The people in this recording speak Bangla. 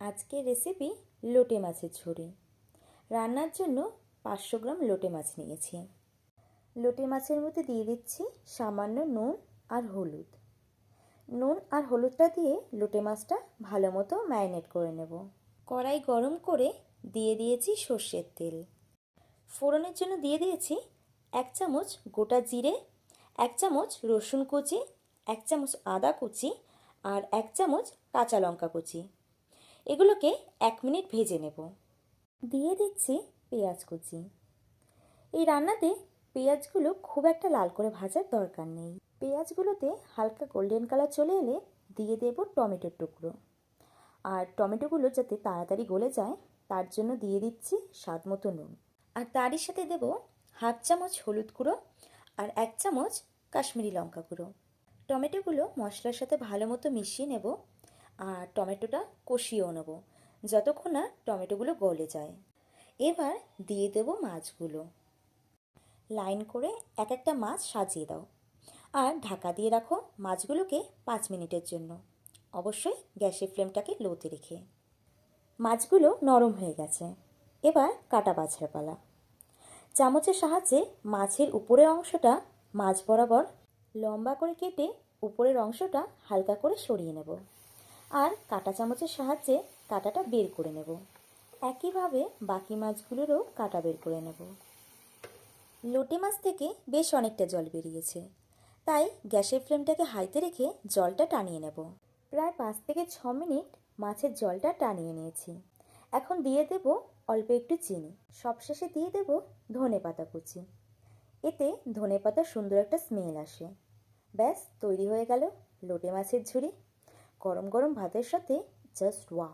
আজকের রেসিপি লোটে মাছের ঝুড়ি রান্নার জন্য পাঁচশো গ্রাম লোটে মাছ নিয়েছি। লোটে মাছের মধ্যে দিয়ে দিচ্ছি সামান্য নুন আর হলুদ। নুন আর হলুদটা দিয়ে লোটে মাছটা ভালো মতো ম্যারিনেট করে নেব। কড়াই গরম করে দিয়ে দিয়েছি সর্ষের তেল। ফোড়নের জন্য দিয়ে দিয়েছি এক চামচ গোটা জিরে, এক চামচ রসুন কুচি, এক চামচ আদা কুচি আর এক চামচ কাঁচা লঙ্কা কুচি। এগুলোকে এক মিনিট ভেজে নেব। দিয়ে দিচ্ছি পেঁয়াজ কুচি। এই রান্নাতে পেঁয়াজগুলো খুব একটা লাল করে ভাজার দরকার নেই। পেঁয়াজগুলোতে হালকা গোল্ডেন কালার চলে এলে দিয়ে দেব টমেটোর টুকরো। আর টমেটোগুলো যাতে তাড়াতাড়ি গলে যায়, তার জন্য দিয়ে দিচ্ছি স্বাদ মতো নুন। আর তারই সাথে দেব হাফ চামচ হলুদ গুঁড়ো আর এক চামচ কাশ্মীরি লঙ্কা গুঁড়ো। টমেটোগুলো মশলার সাথে ভালো মতো মিশিয়ে নেব। আর টমেটোটা কষিয়েও নেব, যতক্ষণ না টমেটোগুলো গলে যায়। এবার দিয়ে দেব মাছগুলো। লাইন করে এক একটা মাছ সাজিয়ে দাও। আর ঢাকা দিয়ে রাখো মাছগুলোকে পাঁচ মিনিটের জন্য। অবশ্যই গ্যাসের ফ্লেমটাকে লোতে রেখে। মাছগুলো নরম হয়ে গেছে। এবার কাটা বাছার পালা। চামচের সাহায্যে মাছের উপরের অংশটা মাছ বরাবর লম্বা করে কেটে উপরের অংশটা হালকা করে সরিয়ে নেব। আর কাটা চামচের সাহায্যে কাটাটা বের করে নেব। একইভাবে বাকি মাছগুলোরও কাটা বের করে নেব। লোটে মাছ থেকে বেশ অনেকটা জল বেরিয়েছে। তাই গ্যাসের ফ্লেমটাকে হাইতে রেখে জলটা টানিয়ে নেব। প্রায় পাঁচ থেকে ছ মিনিট মাছের জলটা টানিয়ে নিয়েছি। এখন দিয়ে দেব অল্প একটু চিনি। সবশেষে দিয়ে দেব ধনে পাতা কুচি। এতে ধনে পাতার সুন্দর একটা স্মেল আসে। ব্যাস, তৈরি হয়ে গেল লোটে মাছের ঝুড়ি। গরম গরম ভাতের সাথে জাস্ট ওয়া